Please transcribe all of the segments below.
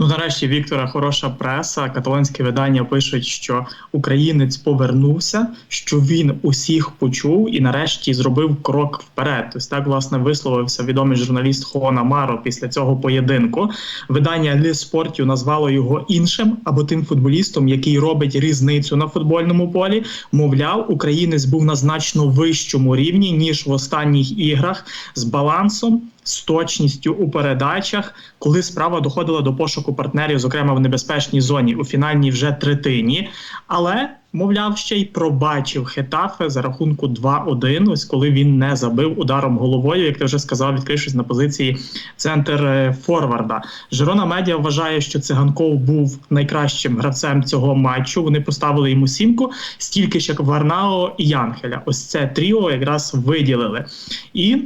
Ну, нарешті Віктора хороша преса. Каталонські видання пишуть, що українець повернувся, що він усіх почув і нарешті зробив крок вперед. Ось так власне висловився відомий журналіст Хуана Маро після цього поєдинку. Видання Лі Спортів назвало його іншим або тим футболістом, який робить різницю на футбольному полі. Мовляв, українець був на значно вищому рівні ніж в останніх іграх з балансом. З точністю у передачах, коли справа доходила до пошуку партнерів, зокрема в небезпечній зоні у фінальній вже третині, але мовляв, ще й пробачив Хетафе за рахунку 2-1, Ось коли він не забив ударом головою, як ти вже сказав, відкрившись на позиції центр е, форварда. Жирона медіа вважає, що циганков був найкращим гравцем цього матчу. Вони поставили йому сімку, стільки ж як Варнао і Янхеля. Ось це тріо якраз виділили і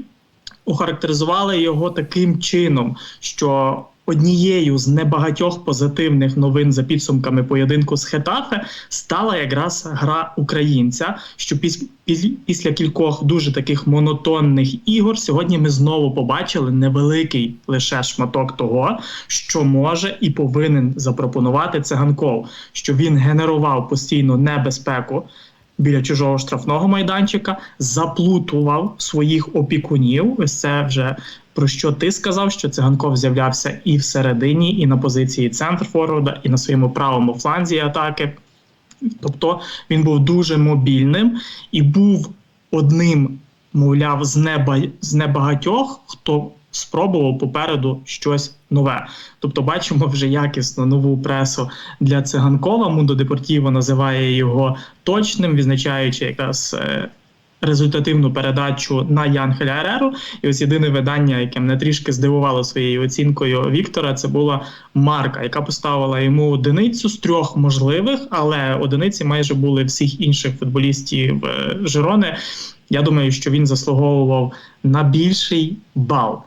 охарактеризували його таким чином, що однією з небагатьох позитивних новин за підсумками поєдинку з Хетафе стала якраз гра українця. Що піс- піс- після кількох дуже таких монотонних ігор сьогодні ми знову побачили невеликий лише шматок того, що може і повинен запропонувати циганков, що він генерував постійну небезпеку біля чужого штрафного майданчика, заплутував своїх опікунів. Ось це вже про що ти сказав, що циганков з'являвся і всередині, і на позиції центр форварда, і на своєму правому фланзі атаки. Тобто він був дуже мобільним і був одним, мовляв, з неба з небагатьох, хто спробував попереду щось нове. Тобто, бачимо вже якісно нову пресу для циганкова. Мундо Депортіво називає його точним, відзначаючи якраз. е, Результативну передачу на Янхеля Ереру. І ось єдине видання, яке мене трішки здивувало своєю оцінкою Віктора, це була Марка, яка поставила йому одиницю з трьох можливих, але одиниці майже були всіх інших футболістів е, Жирони. Я думаю, що він заслуговував на більший бал.